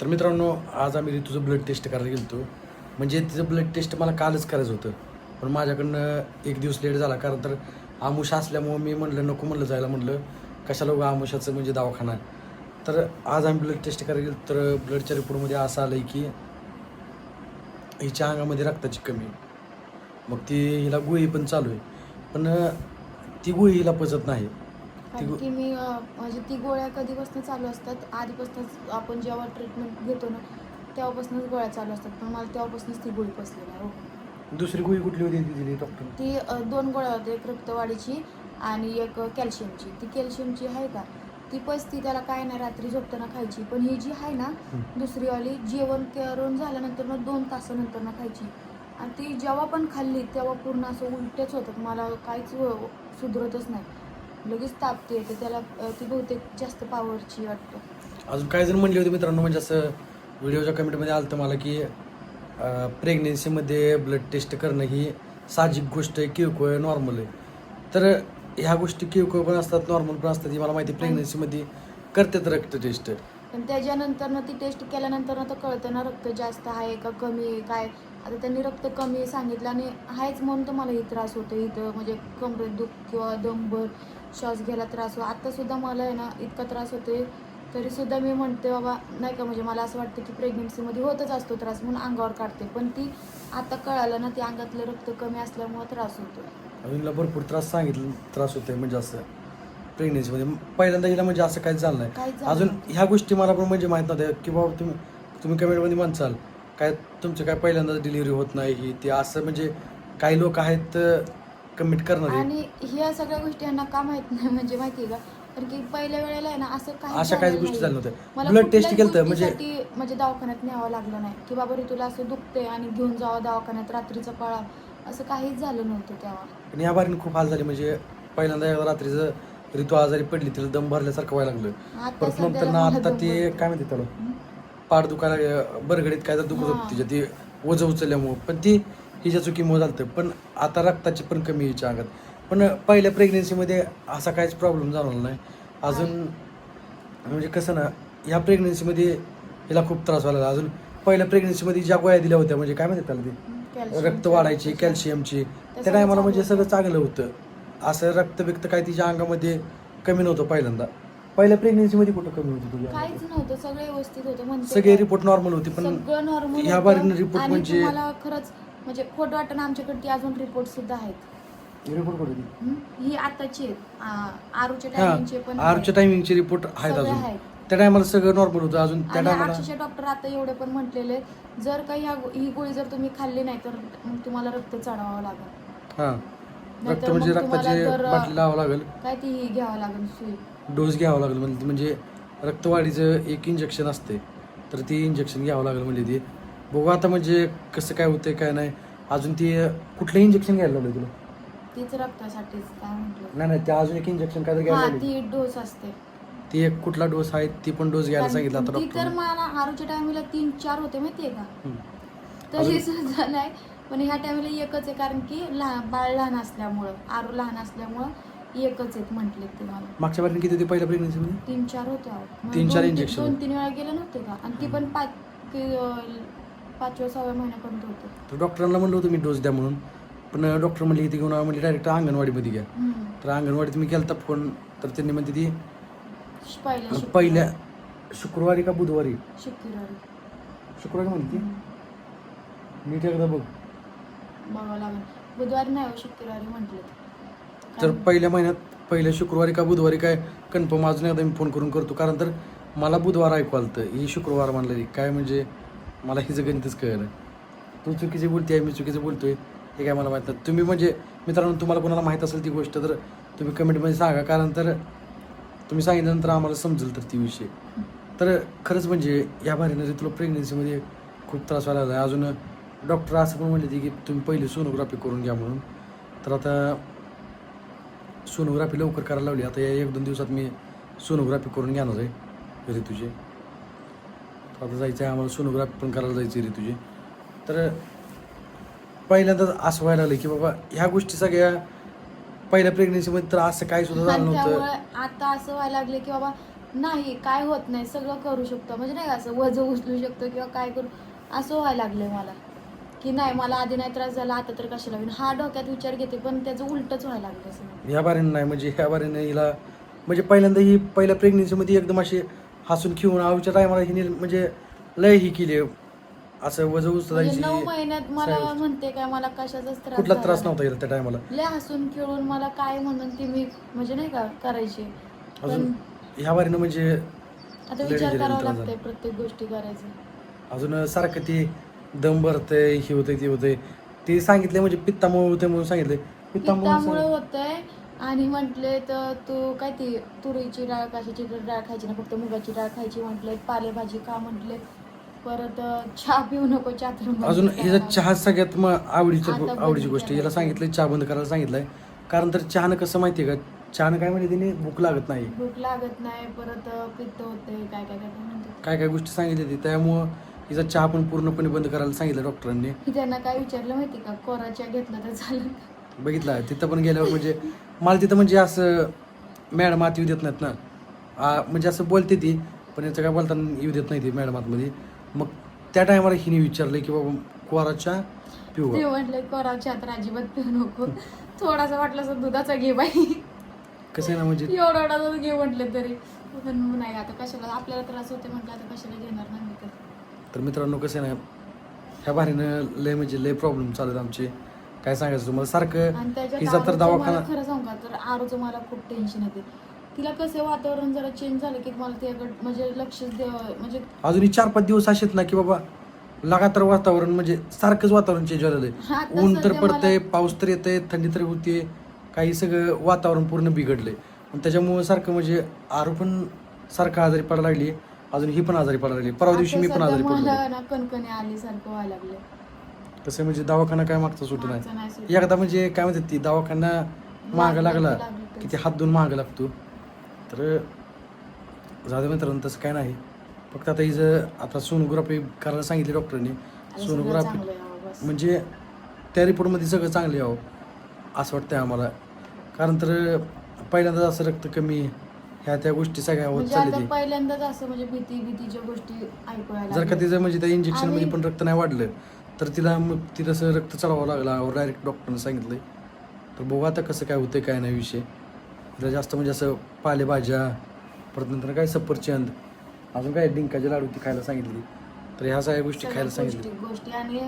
तर मित्रांनो आज आम्ही ऋतूचं ब्लड टेस्ट करायला गेलतो. म्हणजे तिचं ब्लड टेस्ट मला कालच करायचं होतं. पण माझ्याकडनं एक दिवस लेट झाला कारण तर आमुष असल्यामुळं मी म्हणलं नको म्हणलं जायला म्हणलं. कशाला उगा आमुषाचं म्हणजे दवाखाना? तर आज आम्ही ब्लड टेस्ट करायला गेलो तर ब्लडच्या रिपोर्टमध्ये असं आलं आहे की हिच्या अंगामध्ये रक्ताची कमी मग ती हिला गुळी पण चालू आहे. पण ती गुळी हिला पचत नाही. कारण की मी म्हणजे ती गोळ्या कधीपासून चालू असतात? आधीपासूनच आपण जेव्हा ट्रीटमेंट घेतो ना तेव्हापासूनच गोळ्या चालू असतात. पण मला तेव्हापासूनच ती गोळी पसली नाही हो. दुसरी गोळी कुठली होती ती दिली डॉक्टर ती दोन गोळ्या होत्या. एक रक्तवाढीची आणि एक कॅल्शियमची. ती कॅल्शियमची आहे का? ती पसती त्याला काय नाही रात्री झोपताना खायची. पण ही जी आहे ना दुसरी वाली जेवण करून झाल्यानंतर ना दोन तासानंतर ना खायची. आणि ती जेव्हा पण खाल्ली तेव्हा पूर्ण असं उलट्याच होतात. मला काहीच सुधरतच नाही. लगेच तापते येते त्याला अं, ती बहुतेक जास्त पावरची वाटतं. अजून काही जण म्हणले होते मित्रांनो म्हणजे असं व्हिडिओच्या कमेंटमध्ये आलं होतं मला की प्रेग्नेन्सीमध्ये ब्लड टेस्ट करणं ही साहजिक गोष्ट आहे किरकोळ नॉर्मल आहे. तर ह्या गोष्टी किरकोळ पण असतात नॉर्मल पण असतात ही मला माहिती प्रेग्नेन्सीमध्ये करतात रक्त टेस्ट पण त्याच्यानंतर ना ती टेस्ट केल्यानंतर ना तर कळतं ना रक्त जास्त आहे का कमी आहे काय? आता त्यांनी रक्त कमी सांगितलं आणि आहेच म्हणून तर मला ही त्रास होतो इथं म्हणजे कमरेत दुख किंवा दमभर श्वास घ्यायला त्रास हो आता सुद्धा मला आहे ना इतका त्रास होतोय. तरी सुद्धा मी म्हणते बाबा नाही का म्हणजे मला असं वाटतं की प्रेग्नेन्सीमध्ये होतच असतो त्रास म्हणून अंगावर काढते. पण ती आता कळालं ना ती अंगातलं रक्त कमी असल्यामुळे त्रास होतो अजूनला भरपूर त्रास सांगितलं त्रास होतोय म्हणजे असं. प्रेग्नेन्सीमध्ये पहिल्यांदा हिला म्हणजे असं काही झालं नाही. काहीच अजून. ह्या गोष्टी मला पण म्हणजे माहीत नव्हत्या की बाबा तुम्ही तुम्ही कमेंटमध्ये म्हणसाल काय तुमचं काय पहिल्यांदा डिलिव्हरी होत नाही ही ते असं म्हणजे काही लोक आहेत कमेंट करणारे आणि ह्या सगळ्या गोष्टी यांना का माहीत नाही म्हणजे माहिती का? कारण की पहिल्या वेळेला आहे ना असं काही अशा काही झालेलं गोष्टी. झाल्या नव्हत्या. मला ब्लड टेस्ट कुठल्याच केलं म्हणजे गोष्टीसाठी म्हणजे दवाखान्यात न्यावं लागलं नाही. की बाबा रे तुला असं दुखते आणि घेऊन जावं दवाखान्यात रात्रीचा पळा. असं काहीच झालं नव्हतं तेव्हा. पण या बारीने खूप हाल झाले म्हणजे पहिल्यांदा एकदा रात्रीचं ऋतू आजारी पडली तिला दम भरल्यासारखं व्हायला लागलं. आता परत नंतर ना मला आता दम ते भरतो. काय म्हणते त्याला? पाठ दुखायला बरगडीत काय तर दुखत. होतं तिच्या ते ओझ उचलल्यामुळं. पण ती हिच्या चुकीमुळे झालं पण आता रक्ताची पण कमी हिच्या अंगात. पण पहिल्या प्रेग्नेन्सीमध्ये असा काहीच प्रॉब्लेम जाणवला नाही. अजून म्हणजे कसं ना ह्या प्रेग्नेन्सीमध्ये हिला खूप त्रास व्हायला. अजून पहिल्या प्रेग्नेन्सीमध्ये ज्या गोळ्या दिल्या होत्या म्हणजे काय म्हणतात त्याला ते? रक्त वाढायची कॅल्शियमची. त्या टायमाला म्हणजे सगळं चांगलं होतं. असं रक्त बिक्त काय तिच्या अंगामध्ये कमी नव्हतं पहिल्यांदा. पहिल्या प्रेग्नेन्सीमध्ये कुठं कमी होती तुझ्या काहीच नव्हतं सगळं व्यवस्थित होतं म्हणते सगळे. रिपोर्ट नॉर्मल होते पण सगळं नॉर्मल ह्या बारीनं report म्हणजे- तुम्हाला खरंच म्हणजे खोटं वाटणं आमच्याकडे ती अजून रिपोर्ट सुद्धा आहेत. रिपोर्ट कुठे हं? ही आताची आहेत. आ- आरूच्या हा टायमिंगचे पण आरच्या टायमिंगचे रिपोर्ट आहेत सगळे अजून. आहेत. त्या टायमाला सगळं नॉर्मल होतं अजून त्या आणि टायमाला अक्षरशः डॉक्टर आता एवढे पण म्हटलेले जर काही ह्या गो- ही गोळी जर तुम्ही खाल्ली नाही तर मग तुम्हाला रक्त चढवावं लागेल. हा. नाहीतर रक्त म्हणजे मग तुम्हाला रक्ताचे जर- बाटली लावावं लागेल. काय ती घ्यावं लागेल सुई. डोस घ्यावा लागेल म्हणजे म्हणजे रक्तवाढीचं एक इंजेक्शन असते. तर ती इंजेक्शन घ्यावं लागेल म्हणजे ती. बघू आता म्हणजे कसं काय होतंय काय नाही. अजून ती कुठलं इंजेक्शन घ्यायला लावलं तुला? तीच रक्तासाठीच काय म्हटलं? नाही नाही ते अजून एक इंजेक्शन काय घ्यायला हा ती डोस असते. ती एक कुठला डोस आहे ती पण डोस घ्यायला सांगितलं आता ती तर डॉक्टर मला आरूच्या टायमिंगला तीन चार होते माहितीये का? सुद्धा नाही. पण ह्या टायमिंगला एकच आहे कारण की लहान बाळ लहान असल्यामुळं आरू लहान असल्यामुळं एकच आहेत म्हटले ते मला. मागच्या बारीने किती होती पहिल्या प्रेग्नेन्सीमध्ये तीन चार होते अहो. तीन चार दोन- injection. दोन तीन वेळा गेले नव्हते का? आणि ती पण पाच अं, पाचव्या सहाव्या महिन्यापर्यंत होते. तर डॉक्टरांना म्हणलं होतं मी डोस द्या म्हणून. पण डॉक्टर म्हणले इथे घेऊन म्हणजे डायरेक्ट अंगणवाडीमध्ये घ्या. हम्म. तर अंगणवाडीत मी केलता फोन. तर त्यांनी म्हणते ती पहिल्या शुक्रवारी- पहिल्या शुक्रवारी का बुधवारी? शुक्रवारी. शुक्रवारी म्हणते. नीट एकदा बघ. बघावं लागेल. बुधवारी नाही हो, शुक्रवारी म्हटले तर पहिल्या महिन्यात पहिल्या शुक्रवारी का बुधवारी काय कन्फर्म अजून एकदा मी फोन करून करतो. कारण तर मला बुधवार ऐकू आलं तर ही शुक्रवार म्हणलेली. काय म्हणजे मला हिचं गणितच कळलं तू चुकीची बोलते मी चुकीचं बोलतोय. हे काय मला माहीत नाही. तुम्ही म्हणजे मित्रांनो तुम्हाला कोणाला माहीत असेल ती गोष्ट तर तुम्ही कमेंटमध्ये सांगा. कारण तर तुम्ही सांगितल्यानंतर आम्हाला समजेल तर ती विषय. तर खरंच म्हणजे या भारीनं तुला प्रेग्नन्सीमध्ये खूप त्रास व्हायला लागला अजून डॉक्टर असं पण म्हणले की तुम्ही पहिली सोनोग्राफी करून घ्या म्हणून. तर आता सोनोग्राफी लवकर करायला लावली. आता या एक दोन दिवसात मी सोनोग्राफी करून घेणार आहे ऋतूचे आता जायचं आहे आम्हाला सोनोग्राफी पण करायला जायची ऋतूची तर पहिल्यांदा असं व्हायला लागलं की बाबा ह्या गोष्टी सगळ्या पहिल्या प्रेग्नेन्सीमध्ये तर असं काही सुद्धा झालं नव्हतं. आता असं व्हायला लागलं की बाबा नाही काय होत नाही सगळं करू शकतो. म्हणजे नाही का असं वज उचलू शकतो किंवा काय करू असं व्हायला लागलंय मला. की नाही मला आधी नाही त्रास झाला आता तर कशाला होईल हा डोक्यात विचार घेते पण त्याचं उलटच व्हायला लागलं ह्या बारीनं नाही म्हणजे ह्या बारीनं हिला म्हणजे पहिल्यांदा ही पहिल्या प्रेग्नेन्सीमध्ये एकदम अशी हसून खिवून आऊच्या टायमाला हिने म्हणजे लय ही केली असं वज म्हणजे उचलायची नऊ महिन्यात मला. म्हणते काय मला कशाचाच त्रास कुठला त्रास. नव्हता हिला त्या टायमाला लय हसून खेळून मला काय म्हणून ती मी म्हणजे नाही का करायची अजून पण ह्या बारीनं म्हणजे आता लय विचार danger करावा त्रास लागतंय. प्रत्येक गोष्टी करायचं अजून सारखं ती दम भरतंय हे होतंय ते होतंय. ते सांगितले म्हणजे पित्तामुळे होते म्हणून सांगितले पित्तामुळे पित्तामुळे होतंय. आणि म्हटले तर तू काय ती तुरीची डाळ कशाची डाळ खायची ना फक्त मुगाची डाळ खायची म्हटले. पालेभाजी का म्हटले. परत अं, चहा पिऊ नको चहा तर बंद अजून करा. हिचा चहा सगळ्यात मग आवडीची आता आवडीची गोष्ट याला सांगितलं चहा बंद करायला सांगितलंय. कारण तर चहानं कसं माहितीये का चहानं काय म्हणजे तिने भूक लागत नाही. भूक लागत नाही परत अं, पित्त होते काय काय काय काय म्हणतात. काय काय गोष्टी सांगितल्या ती. त्यामुळं हिचा चहा पण पूर्णपणे बंद करायला सांगितलं डॉक्टरांनी. त्यांना काय विचारलं माहिती का? कोरा चहा घेतला तर चालेल बघितलं तिथं पण गेल्यावर म्हणजे मला तिथं म्हणजे असं मॅडम आत येऊ देत नाहीत ना. आ, म्हणजे असं बोलते ती पण याचं काय बोलताना येऊ देत नाही ती मॅडम आतमध्ये. मग त्या टायमाला हिने विचारलं की बाबा कोराच्या पिऊ ते का? म्हटलं कोरा चहा तर अजिबात पिऊ नको. थोडासा वाटलं असं दुधाचा घे बाई. कसं आहे ना म्हणजे? एवढा एवढा घे म्हटलं तरी. पण नाही आता कशाला? आपल्याला त्रास होते म्हटलं आता कशाला घेणार नाही मी तर. तर मित्रांनो कसं आहे ना ह्या भारीनं लय म्हणजे लय प्रॉब्लेम चालू आहेत आमचे. काय सांगायचं तुम्हाला? सारखं त्याच्यात हिचा तर आरूचं दवाखाना खरं सांगू का? तर आरूचं मला खूप टेन्शन येते. तिला कसं वातावरण जरा चेंज झालं की मला त्याकडे म्हणजे लक्ष द्यावं म्हणजे अजूनही चार पाच दिवस असेच ना की बाबा लगातार वातावरण म्हणजे सारखंच वातावरण चेंज झालेलं हा, आहे तसं ऊन तर ते पडतंय पाऊस तर येतंय थंडी तर होतीये काही सगळं वातावरण पूर्ण बिघडलंय. आणि त्याच्यामुळं सारखं म्हणजे आरू पण सारखं आजारी पडायला लागली अजून ही पण आजारी पडायला लागली. परवा दिवशी मी पण आजारी पडलो. मला ना कणकणी आल्यासारखं व्हायला लागले कसं म्हणजे दवाखाना काय मागचा सुटू मागचा नाही नाही सुटत. एकदा म्हणजे काय म्हणतात ती दवाखाना महाग लागलं लागला की किती हात दोन महाग लागतो. तर दे मित्रांनो तसं काय नाही. फक्त आता हिचं आता सोनोग्राफी करायला सांगितली डॉक्टरने. सगळं सोनोग्राफी चांगलं यावं बस. म्हणजे त्या रिपोर्टमध्ये सगळं चांगलं यावं असं वाटतंय आम्हाला. कारण तर पहिल्यांदाच असं रक्त कमी ह्या त्या गोष्टी सगळ्या होत म्हणजे चालली आता पहिल्यांदाच असं म्हणजे भीती भीतीच्या गोष्टी जर का लागल्या. तिचं म्हणजे त्या इंजेक्शनमध्ये आणि- पण रक्त नाही वाढलं तर तिला मग ती तसं रक्त चढवावं लागलं. डायरेक्ट डॉक्टरने सांगितलंय. तर बघू आता कसं काय होतंय काय नाही विषय. तिला जास्त म्हणजे असं पालेभाज्या परत नंतर काय सफरचंद अजून काय डिंकाचे लाडू ती खायला सांगितली. तर ह्या सगळ्या गोष्टी सगळ्या खायला सांगितली गोष्टी गोष्टी. आणि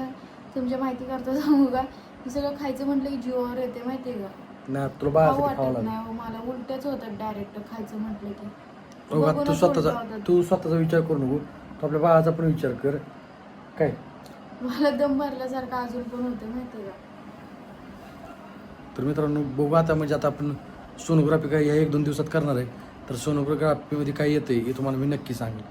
तुमच्या माहिती करता सांगू का? सगळं खायचं म्हटलं की जीवावर येते माहितीये का? ना तुला खाऊ बाळासाठी खावं वाटत लागेल. नाही हो, मला उलट्याच होतात डायरेक्ट खायचं म्हटलं की बघू आता तू स्वतःचा उलट्या होतात. तू स्वतःचा विचार करू नको. तू आपल्या बाळाचा पण विचार कर. काय? मला दम भरल्यासारखं अजून पण होतं माहितीये का? तर मित्रांनो बघू आता म्हणजे आता आपण सोनोग्राफी काय या एक दोन दिवसात करणार आहे. तर सोनोग्राफीमध्ये काय येतंय हे तुम्हाला मी नक्की सांगेन.